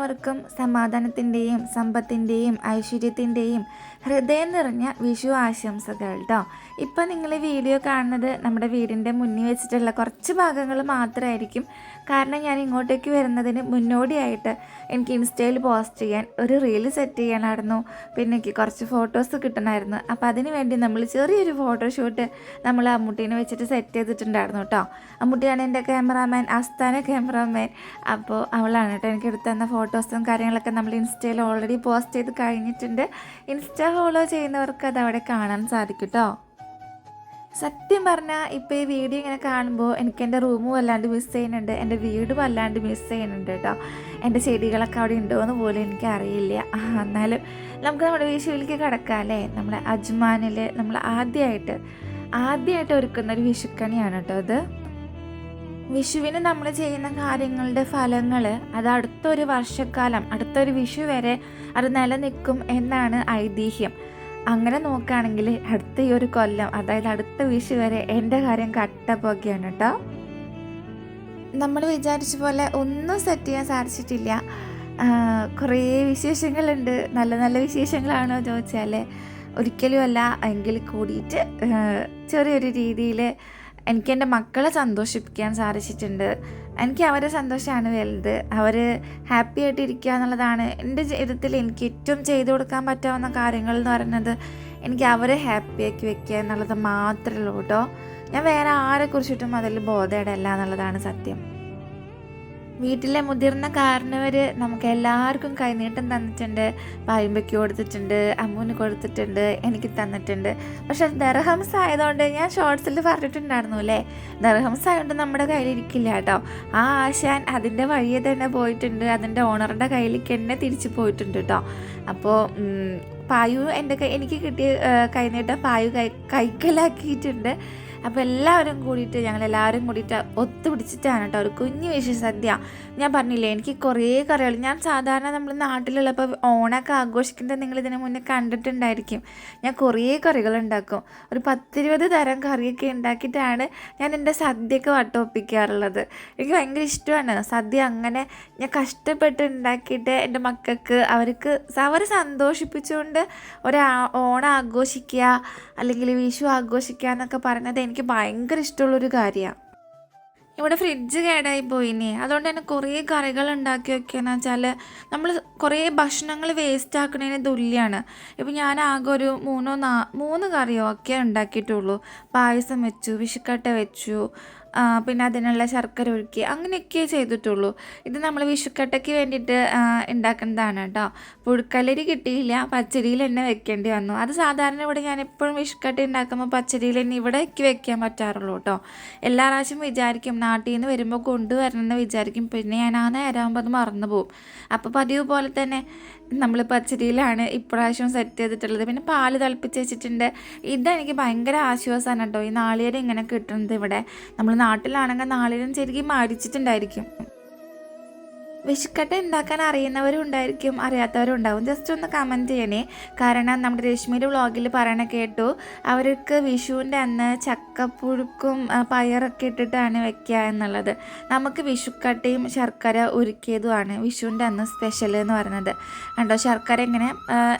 എല്ലാവർക്കും സമാധാനത്തിന്റെയും സമ്പത്തിന്റെയും ഐശ്വര്യത്തിന്റെയും ഹൃദയം നിറഞ്ഞ വിഷു ആശംസകൾ കേട്ടോ ഇപ്പം നിങ്ങൾ വീഡിയോ കാണുന്നത് നമ്മുടെ വീടിന്റെ മുന്നിൽ വെച്ചിട്ടുള്ള കുറച്ച് ഭാഗങ്ങൾ മാത്രമായിരിക്കും കാരണം ഞാൻ ഇങ്ങോട്ടേക്ക് വരുന്നതിന് മുന്നോടിയായിട്ട് എനിക്ക് ഇൻസ്റ്റയിൽ പോസ്റ്റ് ചെയ്യാൻ ഒരു റീൽ സെറ്റ് ചെയ്യാനായിരുന്നു. പിന്നെ എനിക്ക് കുറച്ച് ഫോട്ടോസ് കിട്ടണമായിരുന്നു അപ്പോൾ അതിന് വേണ്ടി നമ്മൾ ചെറിയൊരു ഫോട്ടോഷൂട്ട് നമ്മൾ അമ്മൂട്ടീനെ വെച്ചിട്ട് സെറ്റ് ചെയ്തിട്ടുണ്ടായിരുന്നു കേട്ടോ അമ്മൂട്ടിയാണ് എന്റെ ക്യാമറാമാൻ ആസ്ഥാന ക്യാമറാമാൻ. അപ്പോൾ അവളാണ് കേട്ടോ എനിക്ക് എടുത്തു തന്ന ഫോട്ടോസും കാര്യങ്ങളൊക്കെ നമ്മൾ ഇൻസ്റ്റയിൽ ഓൾറെഡി പോസ്റ്റ് ചെയ്ത് കഴിഞ്ഞിട്ടുണ്ട്. ഇൻസ്റ്റ ഫോളോ ചെയ്യുന്നവർക്ക് അത് അവിടെ കാണാൻ സാധിക്കും കേട്ടോ സത്യം പറഞ്ഞാൽ ഇപ്പോൾ ഈ വീഡിയോ ഇങ്ങനെ കാണുമ്പോൾ എനിക്ക് എന്റെ റൂമും വല്ലാണ്ട് മിസ് ചെയ്യുന്നുണ്ട്. എന്റെ വീടും വല്ലാണ്ട് മിസ് ചെയ്യുന്നുണ്ട് കേട്ടോ എന്റെ ചെടികളൊക്കെ അവിടെ ഉണ്ടോ എന്ന് പോലും എനിക്ക് അറിയില്ല ആ, എന്നാലും നമുക്ക് നമ്മുടെ വിഷുവിലേക്ക് കിടക്കാം അല്ലേ? നമ്മുടെ അജ്മാനിൽ നമ്മൾ ആദ്യമായിട്ട് ആദ്യമായിട്ട് ഒരുക്കുന്ന ഒരു വിഷുക്കണിയാണ് കേട്ടോ അത് വിഷുവിന് നമ്മൾ ചെയ്യുന്ന കാര്യങ്ങളുടെ ഫലങ്ങൾ അത് അടുത്തൊരു വർഷക്കാലം അടുത്തൊരു വിഷു വരെ അത് നിലനിൽക്കും എന്നാണ് ഐതിഹ്യം. അങ്ങനെ നോക്കുകയാണെങ്കിൽ അടുത്ത ഈ ഒരു കൊല്ലം അതായത് അടുത്ത വിഷു വരെ എന്റെ കാര്യം കട്ട കട്ടപ്പൊക്കെയാണ് കേട്ടോ. നമ്മൾ വിചാരിച്ച പോലെ ഒന്നും സെറ്റ് ചെയ്യാൻ സാധിച്ചിട്ടില്ല. കുറേ വിശേഷങ്ങളുണ്ട്. നല്ല നല്ല വിശേഷങ്ങളാണോ ചോദിച്ചാൽ ഒരിക്കലും അല്ല എങ്കിൽ കൂടിയിട്ട് ചെറിയൊരു രീതിയിൽ എനിക്ക് എന്റെ മക്കളെ സന്തോഷിപ്പിക്കാൻ സാധിച്ചിട്ടുണ്ട്. എനിക്ക് അവരെ സന്തോഷമാണ് വലുത്. അവർ ഹാപ്പി ആയിട്ട് ഇരിക്കുക എന്നുള്ളതാണ് എന്റെ ജീവിതത്തിൽ എനിക്ക് ഏറ്റവും ചെയ്തു കൊടുക്കാൻ പറ്റാവുന്ന കാര്യങ്ങൾ എന്ന് പറയുന്നത് എനിക്ക് അവരെ ഹാപ്പിയാക്കി വെക്കുക എന്നുള്ളത് മാത്രമേ ഉള്ളൂ കേട്ടോ. ഞാൻ വേറെ ആരെ കുറിച്ചിട്ടും അതിൽ ബോധേടല്ല എന്നുള്ളതാണ് സത്യം. വീട്ടിലെ മുതിർന്ന കാരണവർ നമുക്ക് എല്ലാവർക്കും കൈനീട്ടം തന്നിട്ടുണ്ട്. പായുമ്പയ്ക്ക് കൊടുത്തിട്ടുണ്ട് അമ്മൂന് കൊടുത്തിട്ടുണ്ട് എനിക്ക് തന്നിട്ടുണ്ട്. പക്ഷെ ദർഹംസ് ആയതുകൊണ്ട് ഞാൻ ഷോർട്സിൽ പറഞ്ഞിട്ടുണ്ടായിരുന്നു അല്ലേ? ദർഹംസ് ആയതുകൊണ്ട് നമ്മുടെ കയ്യിലിരിക്കില്ല കേട്ടോ. ആ ആശാൻ അതിന്റെ വഴിയെ തന്നെ പോയിട്ടുണ്ട്. അതിന്റെ ഓണറുടെ കയ്യിലേക്ക് തന്നെ തിരിച്ചു പോയിട്ടുണ്ട് കേട്ടോ. അപ്പോൾ പായു എന്റെ എനിക്ക് കിട്ടിയ കൈനീട്ടം പായു കൈ കൈക്കലാക്കിയിട്ടുണ്ട്. അപ്പോൾ എല്ലാവരും കൂടിയിട്ട് ഞങ്ങളെല്ലാവരും കൂടിയിട്ട് ഒത്തുപിടിച്ചിട്ടാണ് കേട്ടോ ഒരു കുഞ്ഞു വിശ്വ സദ്യ. ഞാൻ പറഞ്ഞില്ലേ എനിക്ക് കുറേ കറികൾ ഞാൻ സാധാരണ നമ്മൾ നാട്ടിലുള്ളപ്പോൾ ഓണമൊക്കെ ആഘോഷിക്കുന്നത് നിങ്ങൾ ഇതിനു മുന്നേ കണ്ടിട്ടുണ്ടായിരിക്കും. ഞാൻ കുറേ കറികൾ ഉണ്ടാക്കും. ഒരു പത്തിരുപത് തരം കറിയൊക്കെ ഉണ്ടാക്കിയിട്ടാണ് ഞാൻ എന്റെ സദ്യയൊക്കെ വട്ടോപ്പിക്കാറുള്ളത്. എനിക്ക് ഭയങ്കര ഇഷ്ടമാണ്. സദ്യ അങ്ങനെ ഞാൻ കഷ്ടപ്പെട്ട് ഉണ്ടാക്കിയിട്ട് എന്റെ മക്കൾക്ക് അവർക്ക് അവരെ സന്തോഷിപ്പിച്ചുകൊണ്ട് ഒരു ഓണം ആഘോഷിക്കുക അല്ലെങ്കിൽ വിഷു ആഘോഷിക്കുക എന്നൊക്കെ പറയുന്നത് എനിക്ക് ഭയങ്കര ഇഷ്ടമുള്ളൊരു കാര്യമാണ് ഇവിടെ ഫ്രിഡ്ജ് കേടായി പോയിനി. അതുകൊണ്ട് തന്നെ കുറേ കറികൾ ഉണ്ടാക്കി വെക്കുകയെന്ന് വെച്ചാൽ നമ്മൾ കുറേ ഭക്ഷണങ്ങൾ വേസ്റ്റ് ആക്കുന്നതിന് തുല്യമാണ് ഇപ്പം ഞാൻ ആകെ ഒരു മൂന്നോ നാ മൂന്ന് കറിയോ ഒക്കെ ഉണ്ടാക്കിയിട്ടുള്ളൂ. പായസം വെച്ചു വിഷുക്കട്ട വെച്ചു പിന്നെ അതിനുള്ള ശർക്കര ഒഴുക്കി അങ്ങനെയൊക്കെ ചെയ്തിട്ടുള്ളൂ. ഇത് നമ്മൾ വിഷുക്കട്ടയ്ക്ക് വേണ്ടിയിട്ട് ഉണ്ടാക്കുന്നതാണ് കേട്ടോ പുഴുക്കലരി കിട്ടിയില്ല പച്ചരിയിൽ തന്നെ വെക്കേണ്ടി വന്നു. അത് സാധാരണ ഇവിടെ ഞാൻ എപ്പോഴും വിഷുക്കട്ട ഉണ്ടാക്കുമ്പോൾ പച്ചരിയിൽ തന്നെ ഒക്കെ വെക്കാൻ പറ്റാറുള്ളൂ കേട്ടോ എല്ലാ പ്രാവശ്യം വിചാരിക്കും നാട്ടിൽ നിന്ന് വരുമ്പോൾ കൊണ്ടുവരണം എന്ന് വിചാരിക്കും. പിന്നെ ഞാൻ ആ നേരമാകുമ്പോൾ അത് മറന്നു പോകും അപ്പോൾ പതിവ് പോലെ തന്നെ നമ്മൾ പച്ചരിയിലാണ് ഇപ്രാവശ്യം സെറ്റ് ചെയ്തിട്ടുള്ളത്. പിന്നെ പാൽ തിളപ്പിച്ച് വെച്ചിട്ടുണ്ട്. ഇതെനിക്ക് ഭയങ്കര ആശ്വാസമാണ് കേട്ടോ. ഈ നാളികേരം ഇങ്ങനെ കിട്ടുന്നത് ഇവിടെ? നമ്മൾ നാട്ടിലാണെങ്കിൽ നാളികേരം ശരിക്കും മടിച്ചിട്ടുണ്ടായിരിക്കും വിഷുക്കട്ട ഉണ്ടാക്കാൻ അറിയുന്നവരും ഉണ്ടായിരിക്കും അറിയാത്തവരും ഉണ്ടാവും ജസ്റ്റ് ഒന്ന് കമന്റ് ചെയ്യണേ. കാരണം നമ്മുടെ രശ്മിയുടെ വ്ളോഗിൽ പറയണ കേട്ടു അവർക്ക് വിഷുവിന്റെ അന്ന് ചക്കപ്പുഴുക്കും പയറൊക്കെ ഇട്ടിട്ടാണ് വെക്കുക എന്നുള്ളത്. നമുക്ക് വിഷുക്കട്ടയും ശർക്കര ഉരുക്കിയതുമാണ് വിഷുവിന്റെ അന്ന് സ്പെഷ്യൽ എന്ന് പറയുന്നത്. കണ്ടോ? ശർക്കര ഇങ്ങനെ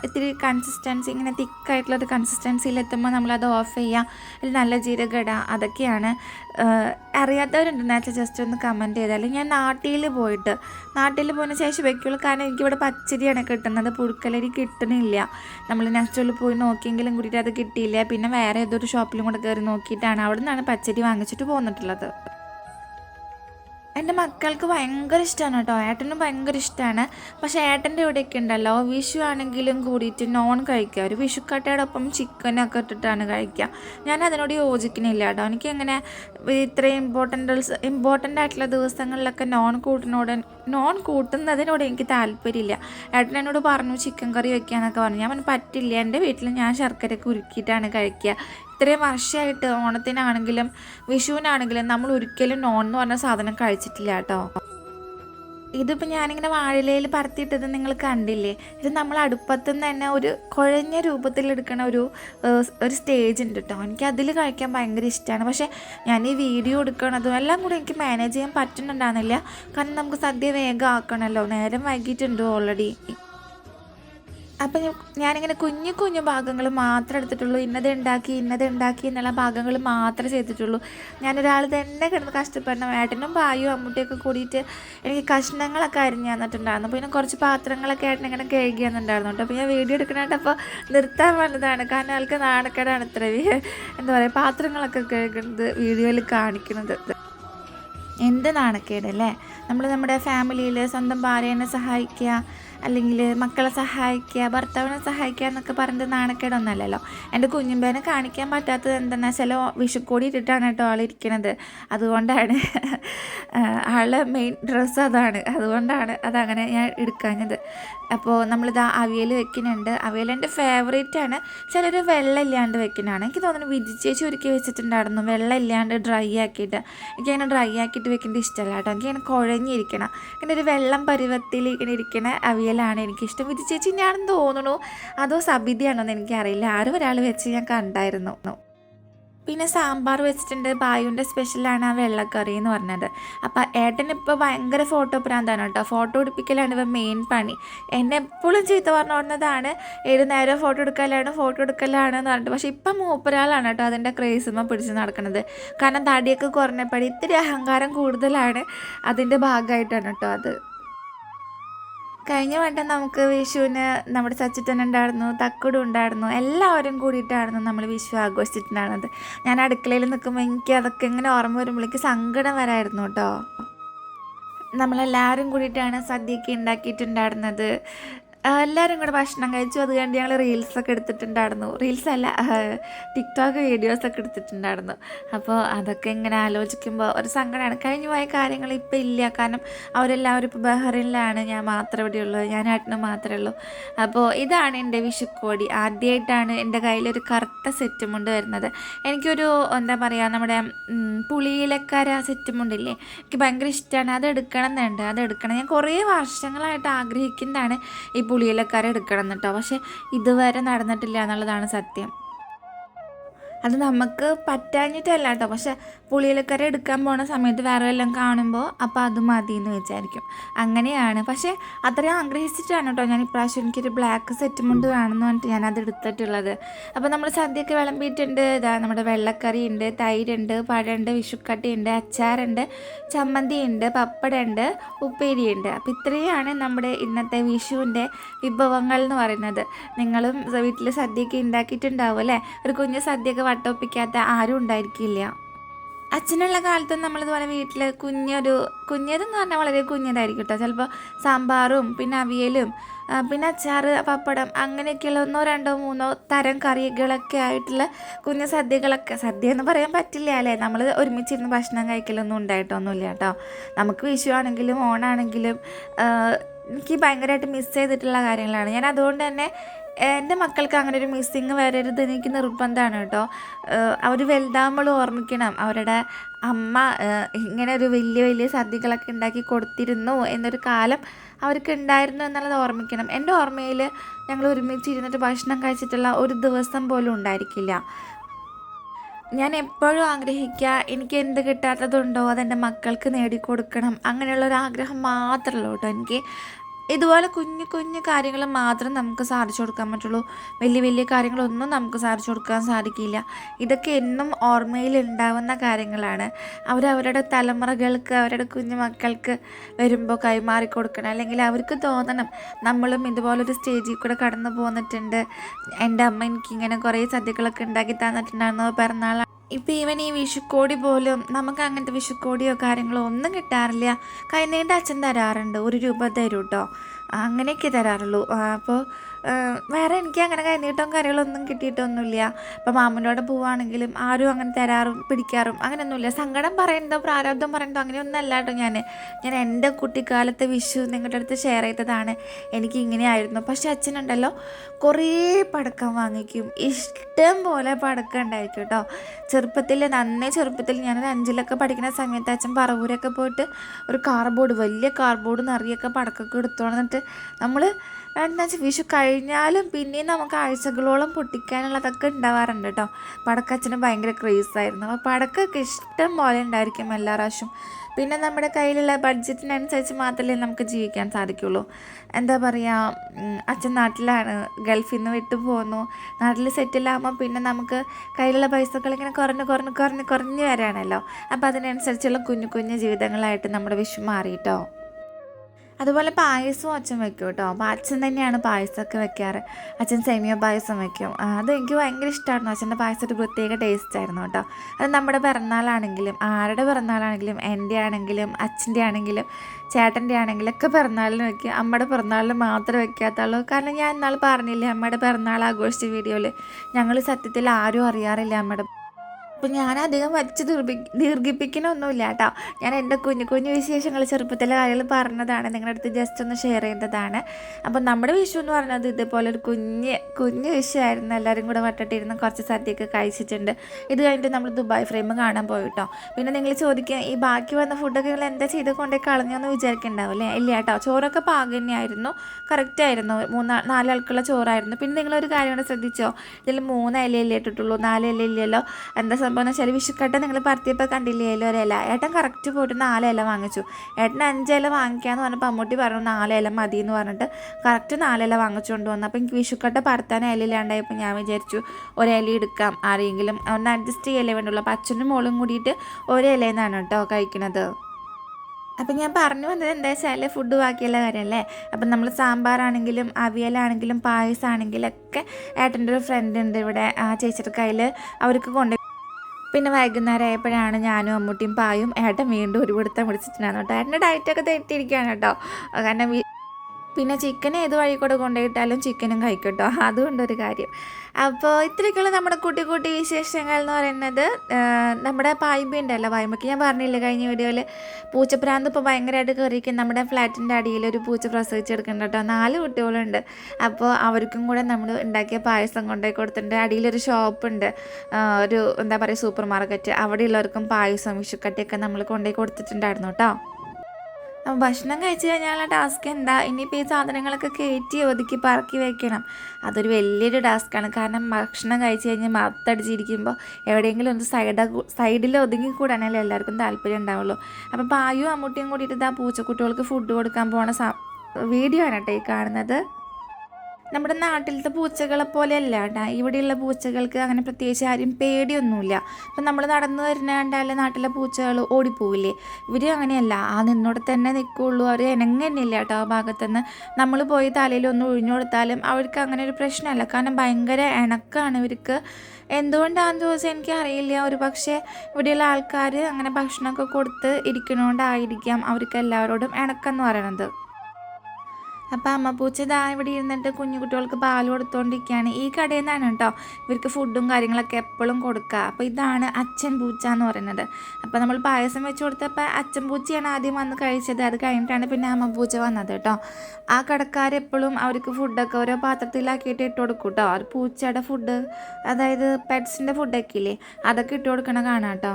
ഇത്തിരി കൺസിസ്റ്റൻസി ഇങ്ങനെ തിക്കായിട്ടുള്ളൊരു കൺസിസ്റ്റൻസിയിലെത്തുമ്പോൾ നമ്മളത് ഓഫ് ചെയ്യുക നല്ല ജീരകട അതൊക്കെയാണ് അറിയാത്തവരുണ്ടെന്ന് വെച്ചാൽ ജസ്റ്റ് ഒന്ന് കമന്റ് ചെയ്താൽ ഞാൻ നാട്ടിൽ പോയിട്ട് നാട്ടിൽ പോയതിന് ശേഷം വെക്കുള്ളൂ കാരണം എനിക്കിവിടെ പച്ചരിയാണ് കിട്ടുന്നത്. പുഴുക്കലരി കിട്ടുന്നില്ല. നമ്മൾ നെസ്റ്റോളിൽ പോയി നോക്കിയെങ്കിലും കൂടിയിട്ട് അത് കിട്ടിയില്ല. പിന്നെ വേറെ ഏതൊരു ഷോപ്പിലും കൂടെ കയറി നോക്കിയിട്ടാണ് അവിടെ നിന്നാണ് പച്ചരി വാങ്ങിച്ചിട്ട് പോന്നിട്ടുള്ളത്. എന്റെ മക്കൾക്ക് ഭയങ്കര ഇഷ്ടമാണ് കേട്ടോ. ഏട്ടനും ഭയങ്കര ഇഷ്ടമാണ് പക്ഷേ ഏട്ടന്റെ ഇവിടെയൊക്കെ ഉണ്ടല്ലോ. വിഷു ആണെങ്കിലും കൂടിയിട്ട് നോൺ കഴിക്കുക. ഒരു വിഷുക്കട്ടയോടൊപ്പം ചിക്കനൊക്കെ ഇട്ടിട്ടാണ് കഴിക്കുക. ഞാൻ അതിനോട് യോജിക്കുന്നില്ല കേട്ടോ. എനിക്ക് എങ്ങനെ ഇത്രയും ഇമ്പോർട്ടന്റ് ഇമ്പോർട്ടന്റ് ആയിട്ടുള്ള ദിവസങ്ങളിലൊക്കെ നോൺ കൂട്ടിനോട് നോൺ കൂട്ടുന്നതിനോട് എനിക്ക് താല്പര്യമില്ല. ഏട്ടൻ എന്നോട് പറഞ്ഞു ചിക്കൻ കറി വെക്കാന്നൊക്കെ പറഞ്ഞു. ഞാൻ പറ്റില്ല. എന്റെ വീട്ടിൽ ഞാൻ ശർക്കരയൊക്കെ ഉരുക്കിയിട്ടാണ് കഴിക്കുക. ഇത്രയും വർഷമായിട്ട് ഓണത്തിനാണെങ്കിലും വിഷുവിനാണെങ്കിലും നമ്മൾ ഒരിക്കലും നോൺ എന്ന് പറഞ്ഞ സാധനം കഴിച്ചിട്ടില്ല കേട്ടോ. ഇതിപ്പോൾ ഞാനിങ്ങനെ വാഴയിലയിൽ പരത്തിയിട്ടത് നിങ്ങൾ കണ്ടില്ലേ? ഇത് നമ്മൾ അടുപ്പത്തുനിന്ന് തന്നെ ഒരു കുഴഞ്ഞ രൂപത്തിലെടുക്കണ ഒരു ഒരു സ്റ്റേജ് ഉണ്ട് കേട്ടോ. എനിക്ക് അതിൽ കഴിക്കാൻ ഭയങ്കര ഇഷ്ടമാണ് പക്ഷേ ഞാൻ ഈ വീഡിയോ എടുക്കണതും എല്ലാം കൂടി എനിക്ക് മാനേജ് ചെയ്യാൻ പറ്റുന്നുണ്ടാകുന്നില്ല കാരണം നമുക്ക് സദ്യ വേഗം ആക്കണമല്ലോ നേരം വൈകിട്ടുണ്ട് ഓൾറെഡി അപ്പം ഞാനിങ്ങനെ കുഞ്ഞു കുഞ്ഞു ഭാഗങ്ങൾ മാത്രം എടുത്തിട്ടുള്ളൂ. ഇന്നത് ഉണ്ടാക്കി ഇന്നത് ഉണ്ടാക്കി എന്നുള്ള ഭാഗങ്ങൾ മാത്രമേ ചെയ്തിട്ടുള്ളൂ. ഞാനൊരാൾ തന്നെ കിടന്ന് കഷ്ടപ്പെടണം ഏട്ടനും പായും അമ്മൂട്ടിയൊക്കെ കൂടിയിട്ട് എനിക്ക് കഷ്ണങ്ങളൊക്കെ അരിഞ്ഞു തന്നിട്ടുണ്ടായിരുന്നു. പിന്നെ കുറച്ച് പാത്രങ്ങളൊക്കെ ഏട്ടൻ ഇങ്ങനെ കഴുകി തന്നിട്ടുണ്ടായിരുന്നു അപ്പോൾ ഞാൻ വീഡിയോ എടുക്കണായിട്ടപ്പോൾ നിർത്താൻ വന്നതാണ്. കാരണം ആൾക്ക് നാണക്കേടാണ് ഇത്ര എന്താ പറയുക പാത്രങ്ങളൊക്കെ കഴുകുന്നത് വീഡിയോയിൽ കാണിക്കുന്നത്. എന്ത് നാണക്കേടല്ലേ നമ്മൾ നമ്മുടെ ഫാമിലിയിൽ സ്വന്തം ഭാര്യനെ സഹായിക്കുക അല്ലെങ്കിൽ മക്കളെ സഹായിക്കുക ഭർത്താവിനെ സഹായിക്കുക എന്നൊക്കെ പറയുന്നത് നാണക്കേടൊന്നല്ലല്ലോ എന്റെ കുഞ്ഞുമ്പേനെ കാണിക്കാൻ പറ്റാത്തത് എന്താണെന്ന് വെച്ചാൽ വിഷുക്കോടി ഇട്ടിട്ടാണ് കേട്ടോ ആളിരിക്കണത് അതുകൊണ്ടാണ് ആളെ മെയിൻ ഡ്രസ്സ് അതാണ്. അതുകൊണ്ടാണ് അതങ്ങനെ ഞാൻ എടുക്കാഞ്ഞത്. അപ്പോൾ നമ്മളിതാ അവിയൽ വെക്കുന്നുണ്ട്. അവിയൽ എന്റെ ഫേവറേറ്റ് ആണ്. ചിലർ വെള്ളം ഇല്ലാണ്ട് വെക്കുന്നതാണ്. എനിക്ക് തോന്നുന്നു വിജിച്ചേച്ചി ഒരുക്കി വെച്ചിട്ടുണ്ടായിരുന്നു. വെള്ളം ഇല്ലാണ്ട് ഡ്രൈ ആക്കിയിട്ട്. എനിക്കങ്ങനെ ഡ്രൈ ആക്കിയിട്ട് വെക്കേണ്ട ഇഷ്ടമല്ല കേട്ടോ. എനിക്കങ്ങനെ കുഴഞ്ഞിരിക്കണം. ഇങ്ങനെ ഒരു വെള്ളം പരുവത്തിൽ ഇങ്ങനെ ഇരിക്കണ അവിയലാണ് എനിക്കിഷ്ടം വിജിച്ചേച്ചി ഞാനെന്ന് തോന്നുന്നു അതോ സബിതയാണെന്ന് എനിക്കറിയില്ല. ആരും ഒരാൾ വെച്ച് ഞാൻ കണ്ടായിരുന്നു. പിന്നെ സാമ്പാർ വെച്ചിട്ടുണ്ട്. ബായുവിന്റെ സ്പെഷ്യലാണ് ആ വെള്ളക്കറി എന്ന് പറഞ്ഞത്. അപ്പം ഏട്ടൻ ഇപ്പോൾ ഭയങ്കര ഫോട്ടോ പ്രാന്താണ് കേട്ടോ. ഫോട്ടോ എടുപ്പിക്കലാണ് ഇവ മെയിൻ പണി. എന്നെ എപ്പോഴും ചീത്ത പറഞ്ഞു പറഞ്ഞതാണ് ഏത് നേരം ഫോട്ടോ എടുക്കലാണ് ഫോട്ടോ എടുക്കലാണ് എന്ന് പറഞ്ഞിട്ട്. പക്ഷേ ഇപ്പം മൂപ്പരാളാണ് കേട്ടോ അതിന്റെ ക്രേസുമ്മ പിടിച്ച് നടക്കുന്നത് കാരണം തടിയൊക്കെ കുറഞ്ഞപ്പോൾ ഇത്തിരി അഹങ്കാരം കൂടുതലാണ് അതിന്റെ ഭാഗമായിട്ടാണ് കേട്ടോ അത്. കഴിഞ്ഞ വട്ടം നമുക്ക് വിഷുവിന് നമ്മുടെ സച്ചിട്ടൻ ഉണ്ടായിരുന്നു തക്കുടു ഉണ്ടായിരുന്നു എല്ലാവരും കൂടിയിട്ടായിരുന്നു നമ്മൾ വിഷു ആഘോഷിച്ചിട്ടുണ്ടായിരുന്നത്. ഞാൻ അടുക്കളയിൽ നിൽക്കുമ്പോൾ എനിക്ക് അതൊക്കെ ഇങ്ങനെ ഓർമ്മ വരുമ്പോഴേക്ക് സങ്കടം വരായിരുന്നു കേട്ടോ. നമ്മളെല്ലാവരും കൂടിയിട്ടാണ് സദ്യയൊക്കെ ഉണ്ടാക്കിയിട്ടുണ്ടായിരുന്നത്. എല്ലാവരും കൂടെ ഭക്ഷണം കഴിച്ചു. അത് കണ്ട് ഞങ്ങൾ റീൽസൊക്കെ എടുത്തിട്ടുണ്ടായിരുന്നു. റീൽസ് അല്ല ടിക്ടോക്ക് വീഡിയോസൊക്കെ എടുത്തിട്ടുണ്ടായിരുന്നു. അപ്പോൾ അതൊക്കെ ഇങ്ങനെ ആലോചിക്കുമ്പോൾ ഒരു സങ്കടമാണ് കഴിഞ്ഞു പോയ കാര്യങ്ങൾ ഇപ്പോൾ ഇല്ല. കാരണം അവരെല്ലാവരും ഇപ്പോൾ ബഹ്റിനിലാണ്. ഞാൻ മാത്രമേ ഇവിടെ ഉള്ളൂ. ഞാൻ ആട്ടിന് മാത്രമേ ഉള്ളൂ. അപ്പോൾ ഇതാണ് എന്റെ വിഷുക്കോടി. ആദ്യമായിട്ടാണ് എന്റെ കയ്യിലൊരു കറുത്ത സെറ്റും കൊണ്ട് വരുന്നത്. എനിക്കൊരു എന്താ പറയുക നമ്മുടെ പുളിയിലക്കാര സെറ്റുമുണ്ടില്ലേ എനിക്ക് ഭയങ്കര ഇഷ്ടമാണ് അത് എടുക്കണം എന്നുണ്ട് അത് എടുക്കണം. ഞാൻ കുറേ വർഷങ്ങളായിട്ട് ആഗ്രഹിക്കുന്നതാണ്. പുളിയിലക്കര എടുക്കണം എന്ന് പക്ഷേ ഇതുവരെ നടന്നിട്ടില്ല എന്നുള്ളതാണ് സത്യം. അത് നമുക്ക് പറ്റാഞ്ഞിട്ടല്ല കേട്ടോ പക്ഷെ പുളിയിലക്കറി എടുക്കാൻ പോണ സമയത്ത് വേറെ എല്ലാം കാണുമ്പോൾ അപ്പോൾ അത് മതി എന്ന് വിചാരിക്കും. അങ്ങനെയാണ്. പക്ഷേ അത്രയും ആഗ്രഹിച്ചിട്ടാണ് കേട്ടോ. ഞാൻ ഇപ്രാവശ്യം എനിക്കൊരു ബ്ലാക്ക് സെറ്റ് മുണ്ട് വേണമെന്ന് പറഞ്ഞിട്ട് ഞാനത് എടുത്തിട്ടുള്ളത്. അപ്പോൾ നമ്മൾ സദ്യയൊക്കെ വിളമ്പിയിട്ടുണ്ട്. ഇതാ നമ്മുടെ വെള്ളക്കറി ഉണ്ട് തൈരുണ്ട് പഴമുണ്ട് വിഷുക്കട്ടിയുണ്ട് അച്ചാറുണ്ട് ചമ്മന്തിയുണ്ട് പപ്പടമുണ്ട് ഉപ്പേരിയുണ്ട്. അപ്പോൾ ഇത്രയാണ് നമ്മുടെ ഇന്നത്തെ വിഷുവിന്റെ വിഭവങ്ങൾ എന്ന് പറയുന്നത്. നിങ്ങളും വീട്ടിൽ സദ്യയൊക്കെ ഉണ്ടാക്കിയിട്ടുണ്ടാവും അല്ലേ? ഒരു കുഞ്ഞ് സദ്യയൊക്കെ വട്ടൊപ്പിക്കാത്ത ആരും ഉണ്ടായിരിക്കില്ല. അച്ഛനുള്ള കാലത്ത് നമ്മളിതുപോലെ വീട്ടിൽ കുഞ്ഞൊരു കുഞ്ഞതെന്ന് പറഞ്ഞാൽ വളരെ കുഞ്ഞതായിരിക്കും കേട്ടോ ചിലപ്പോൾ സാമ്പാറും പിന്നെ അവിയലും പിന്നെ അച്ചാറ് പപ്പടം അങ്ങനെയൊക്കെയുള്ള ഒന്നോ രണ്ടോ മൂന്നോ തരം കറികളൊക്കെ ആയിട്ടുള്ള കുഞ്ഞു സദ്യകളൊക്കെ. സദ്യ എന്ന് പറയാൻ പറ്റില്ല അല്ലേ? നമ്മൾ ഒരുമിച്ചിരുന്ന് ഭക്ഷണം കഴിക്കലൊന്നും ഉണ്ടായിട്ടൊന്നുമില്ല കേട്ടോ. നമുക്ക് വിഷു ആണെങ്കിലും ഓണാണെങ്കിലും എനിക്ക് ഭയങ്കരമായിട്ട് മിസ് ചെയ്തിട്ടുള്ള കാര്യങ്ങളാണ്. ഞാൻ അതുകൊണ്ട് തന്നെ എന്റെ മക്കൾക്ക് അങ്ങനെ ഒരു മിസ്സിങ് വരരുത് എനിക്ക് നിർബന്ധമാണ് കേട്ടോ. അവർ വലുതാകുമ്പോൾ ഓർമ്മിക്കണം അവരുടെ അമ്മ ഇങ്ങനെ ഒരു വലിയ വലിയ സദ്യകളൊക്കെ ഉണ്ടാക്കി കൊടുത്തിരുന്നു എന്നൊരു കാലം അവർക്ക് ഉണ്ടായിരുന്നു എന്നുള്ളത് ഓർമ്മിക്കണം. എന്റെ ഓർമ്മയിൽ ഞങ്ങൾ ഒരുമിച്ച് ഇരുന്നിട്ട് ഭക്ഷണം കഴിച്ചിട്ടുള്ള ഒരു ദിവസം പോലും ഉണ്ടായിരിക്കില്ല. ഞാൻ എപ്പോഴും ആഗ്രഹിക്കുക എനിക്ക് എന്ത് കിട്ടാത്തതുണ്ടോ അതെന്റെ മക്കൾക്ക് നേടിക്കൊടുക്കണം അങ്ങനെയുള്ള ഒരു ആഗ്രഹം മാത്രമല്ല കേട്ടോ എനിക്ക്. ഇതുപോലെ കുഞ്ഞു കുഞ്ഞു കാര്യങ്ങൾ മാത്രം നമുക്ക് സാധിച്ചു കൊടുക്കാൻ പറ്റുള്ളൂ. വലിയ വലിയ കാര്യങ്ങളൊന്നും നമുക്ക് സാധിച്ചു കൊടുക്കാൻ സാധിക്കില്ല. ഇതൊക്കെ എന്നും ഓർമ്മയിൽ ഉണ്ടാവുന്ന കാര്യങ്ങളാണ്. അവരവരുടെ തലമുറകൾക്ക് അവരുടെ കുഞ്ഞു മക്കൾക്ക് വരുമ്പോൾ കൈമാറി കൊടുക്കണം. അല്ലെങ്കിൽ അവർക്ക് തോന്നണം നമ്മളും ഇതുപോലൊരു സ്റ്റേജിൽ കൂടെ കടന്നു പോന്നിട്ടുണ്ട്. എന്റെ അമ്മ എനിക്ക് ഇങ്ങനെ കുറേ സദ്യകളൊക്കെ ഉണ്ടാക്കി തന്നിട്ടുണ്ടായിരുന്നു പിറന്നാൾ ഇപ്പം ഈവൻ ഈ വിഷുക്കോടി പോലും നമുക്ക് അങ്ങനത്തെ വിഷുക്കോടിയോ കാര്യങ്ങളോ ഒന്നും കിട്ടാറില്ല. കൈനീണ്ട അച്ഛൻ തരാറുണ്ട്. ഒരു രൂപ തരൂട്ടോ അങ്ങനെയൊക്കെ തരാറുള്ളൂ. അപ്പോൾ വേറെ എനിക്ക് അങ്ങനെ കൈനീട്ടവും കാര്യങ്ങളൊന്നും കിട്ടിയിട്ടൊന്നുമില്ല. ഇപ്പം മാമനോട് പോവുകയാണെങ്കിലും ആരും അങ്ങനെ തരാറും പിടിക്കാറും അങ്ങനെയൊന്നുമില്ല. സങ്കടം പറയുന്നതോ പ്രാരാബ്ദം പറയുന്നതോ അങ്ങനെയൊന്നും അല്ല കേട്ടോ ഞാൻ ഞാൻ എന്റെ കുട്ടിക്കാലത്തെ വിഷു നിങ്ങളുടെ അടുത്ത് ഷെയർ ചെയ്തതാണ്. എനിക്ക് ഇങ്ങനെയായിരുന്നു. പക്ഷെ അച്ഛനുണ്ടല്ലോ കുറേ പടക്കം വാങ്ങിക്കും. ഇഷ്ടം പോലെ പടക്കം ഉണ്ടായിരിക്കും കേട്ടോ. ചെറുപ്പത്തിൽ നന്നേ ചെറുപ്പത്തിൽ ഞാനൊരു അഞ്ചിലൊക്കെ പഠിക്കുന്ന സമയത്ത് അച്ഛൻ പറവൂരൊക്കെ പോയിട്ട് ഒരു കാർബോർഡ് വലിയ കാർബോർഡ് നിറയൊക്കെ പടക്കമൊക്കെ എടുത്തു വന്നിട്ട് നമ്മൾ എന്താ വെച്ചാൽ വിഷു കഴിഞ്ഞാലും പിന്നെയും നമുക്ക് ആഴ്ചകളോളം പൊട്ടിക്കാനുള്ളതൊക്കെ ഉണ്ടാവാറുണ്ട് കേട്ടോ പടക്കച്ചന് ഭയങ്കര ക്രേസായിരുന്നു അപ്പോൾ പടക്കമൊക്കെ ഇഷ്ടം പോലെ ഉണ്ടായിരിക്കും എല്ലാ പ്രാവശ്യവും പിന്നെ നമ്മുടെ കയ്യിലുള്ള ബഡ്ജറ്റിനനുസരിച്ച് മാത്രമേ നമുക്ക് ജീവിക്കാൻ സാധിക്കുള്ളൂ. എന്താ പറയുക അച്ഛൻ നാട്ടിലാണ് ഗൾഫിൽ നിന്ന് വിട്ടു പോന്നു. നാട്ടിൽ സെറ്റിലാകുമ്പോൾ പിന്നെ നമുക്ക് കയ്യിലുള്ള പൈസകൾ ഇങ്ങനെ കുറഞ്ഞ് കുറഞ്ഞ് കുറഞ്ഞ് കുറഞ്ഞ് വരാണല്ലോ. അപ്പോൾ അതിനനുസരിച്ചുള്ള കുഞ്ഞു കുഞ്ഞു ജീവിതങ്ങളായിട്ട് നമ്മുടെ വിഷു മാറിയിട്ടോ അതുപോലെ പായസവും അച്ഛൻ വെക്കും കേട്ടോ. അപ്പോൾ അച്ഛൻ തന്നെയാണ് പായസമൊക്കെ വെക്കാറ്. അച്ഛൻ സേമിയ പായസം വെക്കും. അത് എനിക്ക് ഭയങ്കര ഇഷ്ടമായിരുന്നു അച്ഛന്റെ പായസം ഒരു പ്രത്യേക ടേസ്റ്റ് ആയിരുന്നു കേട്ടോ. അത് നമ്മുടെ പിറന്നാളാണെങ്കിലും ആരുടെ പിറന്നാളാണെങ്കിലും എന്റെ ആണെങ്കിലും അച്ഛന്റെ ആണെങ്കിലും ചേട്ടന്റെ ആണെങ്കിലും ഒക്കെ പിറന്നാളിന് വെക്കുക അമ്മയുടെ പിറന്നാളിന് മാത്രം വെക്കാത്തുള്ളൂ. കാരണം ഞാൻ ഇന്നാൾ പറഞ്ഞില്ലേ അമ്മയുടെ പിറന്നാൾ ആഘോഷിച്ച വീഡിയോയിൽ ഞങ്ങൾ സത്യത്തിൽ ആരും അറിയാറില്ല അമ്മയുടെ അപ്പം ഞാൻ അധികം വച്ച് ദീർഘി ദീർഘിപ്പിക്കണമൊന്നുമില്ല കേട്ടോ. ഞാൻ എന്റെ കുഞ്ഞു കുഞ്ഞു വിശേഷങ്ങൾ ചെറുപ്പത്തിലെ കാര്യങ്ങൾ പറഞ്ഞതാണ്. നിങ്ങളുടെ അടുത്ത് ജസ്റ്റ് ഒന്ന് ഷെയർ ചെയ്തതാണ്. അപ്പം നമ്മുടെ വിഷു എന്ന് പറഞ്ഞത് ഇതുപോലെ ഒരു കുഞ്ഞ് കുഞ്ഞു വിഷയമായിരുന്നു എല്ലാവരും കൂടെ വട്ടട്ടിരുന്ന് കുറച്ച് സദ്യയൊക്കെ കഴിച്ചിട്ടുണ്ട്. ഇത് കഴിഞ്ഞിട്ട് നമ്മൾ ദുബായ് ഫ്രെയിം കാണാൻ പോയി കേട്ടോ. പിന്നെ നിങ്ങൾ ചോദിക്കുക ഈ ബാക്കി വന്ന ഫുഡൊക്കെ നിങ്ങൾ എന്താ ചെയ്ത് കൊണ്ടേ കളഞ്ഞെന്ന് വിചാരിക്കുന്നുണ്ടാവും അല്ലേ? ഇല്ല കേട്ടോ. ചോറൊക്കെ പാകം തന്നെയായിരുന്നു. കറക്റ്റ് ആയിരുന്നു. മൂന്നാ നാലാൾക്കുള്ള ചോറായിരുന്നു. പിന്നെ നിങ്ങളൊരു കാര്യം കൂടെ ശ്രദ്ധിച്ചോ? ഇതിൽ മൂന്ന് ഇലയല്ലേ ഇട്ടിട്ടുള്ളൂ. നാല് ഇല ഇല്ലല്ലോ എന്താ സംഭവം എന്ന് വെച്ചാൽ വിഷുക്കട്ട നിങ്ങൾ പറത്തിയപ്പോൾ കണ്ടില്ലേ ഒരു ഇല. ഏട്ടൻ കറക്റ്റ് പോയിട്ട് നാല് ഇല വാങ്ങിച്ചു. ഏട്ടൻ അഞ്ച് ഇല വാങ്ങിക്കാന്ന് പറഞ്ഞപ്പോൾ അമ്മൂട്ടി പറഞ്ഞു നാല് ഇല മതി എന്ന് പറഞ്ഞിട്ട് കറക്റ്റ് നാല് ഇല വാങ്ങിച്ചുകൊണ്ട് വന്നു അപ്പോൾ എനിക്ക് വിഷുക്കട്ട പറത്താൻ ഇലയില്ലാണ്ടായപ്പോൾ ഞാൻ വിചാരിച്ചു ഒരു ഇല എടുക്കാം. ആരെങ്കിലും ഒന്ന് അഡ്ജസ്റ്റ് ചെയ്യലേ വേണ്ടുള്ളൂ. അപ്പോൾ അച്ഛനും മോളും കൂടിയിട്ട് ഒരു ഇലയിൽ നിന്നാണ് കേട്ടോ കഴിക്കുന്നത് അപ്പം ഞാൻ പറഞ്ഞു വന്നത് എന്താ വെച്ചാൽ ഫുഡ് ബാക്കിയുള്ള കാര്യമല്ലേ? അപ്പം നമ്മൾ സാമ്പാറാണെങ്കിലും അവിയലാണെങ്കിലും പായസമാണെങ്കിലും ഒക്കെ ഏട്ടന്റെ ഒരു ഫ്രണ്ട് ഉണ്ട് ഇവിടെ. ആ ചേച്ചിയുടെ കയ്യിൽ അവർക്ക് കൊണ്ട് പിന്നെ വൈകുന്നേരം ആയപ്പോഴാണ് ഞാനും അമ്മൂട്ടിയും പായും ഏട്ടൻ വീണ്ടും ഒരു പിടുത്തം പിടിച്ചിട്ടുണ്ടായിരുന്നു കേട്ടോ. ഏട്ടന്റെ ഡയറ്റൊക്കെ തെറ്റിയിരിക്കുകയാണ് കേട്ടോ. കാരണം പിന്നെ ചിക്കൻ ഏത് വഴി കൂടെ കൊണ്ടുപോയിട്ടാലും ചിക്കനും കഴിക്കട്ടോ. കേട്ടോ അതുകൊണ്ടൊരു കാര്യം. അപ്പോൾ ഇത്രയൊക്കെയുള്ള നമ്മുടെ കുട്ടി കുട്ടി വിശേഷങ്ങൾ എന്ന് പറയുന്നത് നമ്മുടെ പായ്മ ഉണ്ടല്ലോ പായ്മയ്ക്ക് ഞാൻ പറഞ്ഞില്ല കഴിഞ്ഞ വീഡിയോയിൽ പൂച്ചപ്രാന്ത് ഇപ്പോൾ ഭയങ്കരമായിട്ട് കയറിയിരിക്കും നമ്മുടെ ഫ്ലാറ്റിന്റെ അടിയിൽ ഒരു പൂച്ച പ്രസവിച്ചെടുക്കുന്നുണ്ട് കേട്ടോ. നാല് കുട്ടികളുണ്ട്. അപ്പോൾ അവർക്കും കൂടെ നമ്മൾ ഉണ്ടാക്കിയ പായസം കൊണ്ടുപോയി കൊടുത്തിട്ടുണ്ട്. അടിയിലൊരു ഷോപ്പുണ്ട് ഒരു എന്താ പറയുക സൂപ്പർ മാർക്കറ്റ് അവിടെയുള്ളവർക്കും പായസം വിഷുക്കട്ടിയൊക്കെ നമ്മൾ കൊണ്ടുപോയി കൊടുത്തിട്ടുണ്ടായിരുന്നു കേട്ടോ. ഭക്ഷണം കഴിച്ചു കഴിഞ്ഞാൽ ടാസ്ക് എന്താ? ഇനിയിപ്പോൾ ഈ സാധനങ്ങളൊക്കെ കയറ്റി ഒതുക്കി പറക്കി വെക്കണം. അതൊരു വലിയൊരു ടാസ്ക്കാണ് കാരണം ഭക്ഷണം കഴിച്ചു കഴിഞ്ഞ് മത്തടിച്ചിരിക്കുമ്പോൾ എവിടെയെങ്കിലും ഒന്ന് സൈഡ് സൈഡിൽ ഒതുങ്ങിക്കൂടാനല്ലേ എല്ലാവർക്കും താല്പര്യം ഉണ്ടാവുള്ളൂ. അപ്പോൾ പായും അമ്മൂട്ടിയും കൂടിയിട്ട് ഇതാ പൂച്ചക്കുട്ടികൾക്ക് ഫുഡ് കൊടുക്കാൻ പോണ വീഡിയോ ആണ് കേട്ടോ ഈ കാണുന്നത്. നമ്മുടെ നാട്ടിലത്തെ പൂച്ചകളെ പോലെയല്ല കേട്ടോ ഇവിടെയുള്ള പൂച്ചകൾക്ക് അങ്ങനെ പ്രത്യേകിച്ച് ആരും പേടിയൊന്നുമില്ല. ഇപ്പം നമ്മൾ നടന്നു വരുന്ന കണ്ടാൽ നാട്ടിലെ പൂച്ചകൾ ഓടിപ്പോവില്ലേ? ഇവർ അങ്ങനെയല്ല. ആ നിന്നോട് തന്നെ നിൽക്കുള്ളൂ. അവർ ഇണങ്ങന്നില്ല കേട്ടോ ആ ഭാഗത്തുനിന്ന്. നമ്മൾ പോയി തലയിൽ ഒന്ന് ഒഴിഞ്ഞു കൊടുത്താലും അവർക്ക് അങ്ങനെ ഒരു പ്രശ്നമല്ല. കാരണം ഭയങ്കര ഇണക്കാണ് ഇവർക്ക്. എന്തുകൊണ്ടാണെന്ന് ചോദിച്ചാൽ എനിക്ക് അറിയില്ല ഒരു പക്ഷേ ഇവിടെയുള്ള ആൾക്കാർ അങ്ങനെ ഭക്ഷണമൊക്കെ കൊടുത്ത് ഇരിക്കണോണ്ടായിരിക്കാം അവർക്ക് എല്ലാവരോടും ഇണക്കെന്ന് പറയണത്. അപ്പോൾ അമ്മ പൂച്ച ഇതാ ഇവിടെ ഇരുന്നിട്ട് കുഞ്ഞു കുട്ടികൾക്ക് പാൽ കൊടുത്തുകൊണ്ടിരിക്കുകയാണ് ഈ കടയിൽ നിന്നാണ് കേട്ടോ ഇവർക്ക് ഫുഡും കാര്യങ്ങളൊക്കെ എപ്പോഴും കൊടുക്കുക. അപ്പോൾ ഇതാണ് അച്ഛൻ പൂച്ച എന്ന് പറയുന്നത്. അപ്പോൾ നമ്മൾ പായസം വെച്ച് കൊടുത്തപ്പോൾ അച്ഛൻ പൂച്ചയാണ് ആദ്യം വന്ന് കഴിച്ചത്. അത് കഴിഞ്ഞിട്ടാണ് പിന്നെ അമ്മ പൂച്ച വന്നത് കേട്ടോ. ആ കടക്കാരെപ്പോഴും അവർക്ക് ഫുഡൊക്കെ ഓരോ പാത്രത്തിലാക്കിയിട്ട് ഇട്ട് കൊടുക്കും കേട്ടോ. അത് പൂച്ചയുടെ ഫുഡ് അതായത് പെറ്റ്സിന്റെ ഫുഡൊക്കെ ഇല്ലേ? അതൊക്കെ ഇട്ട് കൊടുക്കണ കാണാം കേട്ടോ.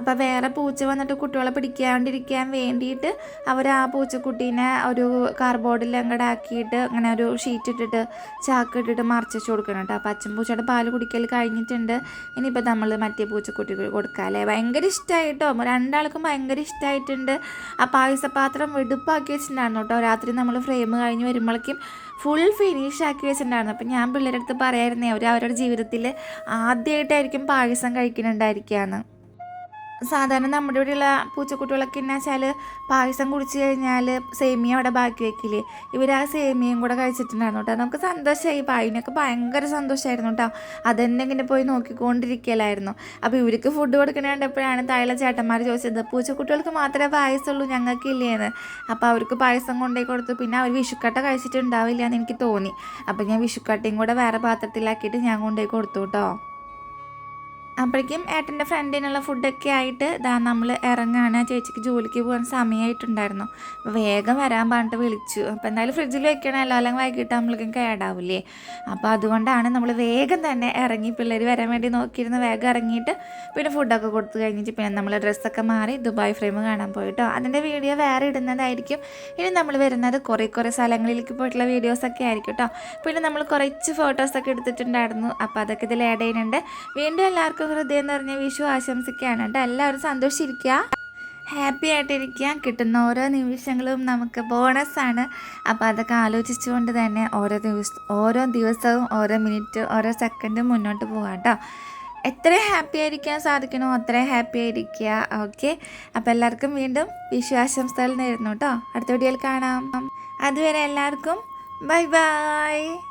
അപ്പോൾ വേറെ പൂച്ച വന്നിട്ട് കുട്ടികളെ പിടിക്കാണ്ടിരിക്കാൻ വേണ്ടിയിട്ട് അവർ ആ പൂച്ചക്കുട്ടീനെ ഒരു കാർബോർഡിൽ അങ്ങോട്ട് ആക്കിയിട്ട് അങ്ങനെ ഒരു ഷീറ്റ് ഇട്ടിട്ട് ചാക്ക് ഇട്ടിട്ട് മറച്ചു കൊടുക്കണം കേട്ടോ അപ്പോൾ അച്ഛൻ പൂച്ചയുടെ പാൽ കുടിക്കൽ കഴിഞ്ഞിട്ടുണ്ട്. ഇനിയിപ്പോൾ നമ്മൾ മറ്റേ പൂച്ചക്കുട്ടികൾ കൊടുക്കാമല്ലേ ഭയങ്കര ഇഷ്ടമായിട്ടോ രണ്ടാൾക്കും ഭയങ്കര ഇഷ്ടമായിട്ടുണ്ട് ആ പായസപാത്രം വെടുപ്പാക്കി വെച്ചിട്ടുണ്ടായിരുന്നു കേട്ടോ രാത്രി നമ്മൾ ഫ്രെയിം കഴിഞ്ഞ് വരുമ്പോഴേക്കും ഫുൾ ഫിനിഷ് ആക്കി വെച്ചിട്ടുണ്ടായിരുന്നു. അപ്പം ഞാൻ പിള്ളേരുടെ അടുത്ത് പറയായിരുന്നേ അവർ അവരുടെ ജീവിതത്തിൽ ആദ്യമായിട്ടായിരിക്കും പായസം കഴിക്കുന്നുണ്ടായിരിക്കുകയെന്ന് സാധാരണ നമ്മുടെ ഇവിടെയുള്ള പൂച്ചക്കുട്ടികളൊക്കെ എന്നാ വെച്ചാൽ പായസം കുടിച്ച് കഴിഞ്ഞാൽ സേമിയ അവിടെ ബാക്കി വെക്കില്ലേ? ഇവർ ആ സേമിയയും കൂടെ കഴിച്ചിട്ടുണ്ടായിരുന്നു കേട്ടോ. നമുക്ക് സന്തോഷമായി പായിനൊക്കെ ഭയങ്കര സന്തോഷമായിരുന്നു കേട്ടോ. അതെന്നെ ഇങ്ങനെ പോയി നോക്കിക്കൊണ്ടിരിക്കലായിരുന്നു. അപ്പോൾ ഇവർക്ക് ഫുഡ് കൊടുക്കണ കണ്ടപ്പോഴാണ് താഴെ ചേട്ടന്മാർ ചോദിച്ചത് പൂച്ചക്കുട്ടികൾക്ക് മാത്രമേ പായസമുള്ളൂ ഞങ്ങൾക്കില്ലേന്ന്? അപ്പോൾ അവർക്ക് പായസം കൊണ്ടുപോയി കൊടുത്തു. പിന്നെ അവർ വിഷുക്കട്ട കഴിച്ചിട്ടുണ്ടാവില്ല എന്ന് എനിക്ക് തോന്നി. അപ്പോൾ ഞാൻ വിഷുക്കട്ടയും കൂടെ വേറെ പാത്രത്തിലാക്കിയിട്ട് ഞാൻ കൊണ്ടുപോയി കൊടുത്തു കേട്ടോ. അപ്പോഴേക്കും ഏട്ടന്റെ ഫ്രണ്ടിനുള്ള ഫുഡൊക്കെ ആയിട്ട് ദാ നമ്മൾ ഇറങ്ങാണ്. ചേച്ചിക്ക് ജോലിക്ക് പോകാൻ സമയമായിട്ടുണ്ടായിരുന്നു വേഗം വരാൻ പറഞ്ഞിട്ട് വിളിച്ചു. അപ്പോൾ എന്തായാലും ഫ്രിഡ്ജിൽ വെക്കണമല്ലോ അല്ലെങ്കിൽ വൈകിട്ട് നമ്മൾക്കും കേടാവില്ലേ അപ്പോൾ അതുകൊണ്ടാണ് നമ്മൾ വേഗം തന്നെ ഇറങ്ങി പിള്ളേർ വരാൻ വേണ്ടി നോക്കിയിരുന്ന് വേഗം ഇറങ്ങിയിട്ട് പിന്നെ ഫുഡൊക്കെ കൊടുത്തു കഴിഞ്ഞിട്ട് പിന്നെ നമ്മൾ ഡ്രസ്സൊക്കെ മാറി ദുബായ് ഫ്രെയിം കാണാൻ പോയിട്ടോ. അതിന്റെ വീഡിയോ വേറെ ഇടുന്നതായിരിക്കും. ഇനി നമ്മൾ വരുന്നത് കുറേ കുറേ സ്ഥലങ്ങളിലേക്ക് പോയിട്ടുള്ള വീഡിയോസൊക്കെ ആയിരിക്കും കേട്ടോ പിന്നെ നമ്മൾ കുറച്ച് ഫോട്ടോസൊക്കെ എടുത്തിട്ടുണ്ടായിരുന്നു. അപ്പോൾ അതൊക്കെ ഇതിൽ ആഡ് ചെയ്യുന്നുണ്ട്. വീണ്ടും എല്ലാവർക്കും ഹൃദയം നിറഞ്ഞ വിഷു ആശംസിക്കുകയാണ്. കേട്ടോ എല്ലാവരും സന്തോഷിച്ചിരിക്കുക. ഹാപ്പി ആയിട്ടിരിക്കുക. കിട്ടുന്ന ഓരോ നിമിഷങ്ങളും നമുക്ക് ബോണസാണ് അപ്പോൾ അതൊക്കെ ആലോചിച്ചുകൊണ്ട് തന്നെ ഓരോ ദിവസ ഓരോ ദിവസവും ഓരോ മിനിറ്റ് ഓരോ സെക്കൻഡും മുന്നോട്ട് പോകാം കേട്ടോ. എത്ര ഹാപ്പി ആയിരിക്കാൻ സാധിക്കണോ അത്രയും ഹാപ്പി ആയിരിക്കുക. ഓക്കെ അപ്പോൾ എല്ലാവർക്കും വീണ്ടും വിഷു നേരുന്നു കേട്ടോ. അടുത്ത വീഡിയോയിൽ കാണാം. അതുവരെ എല്ലാവർക്കും ബൈ ബൈ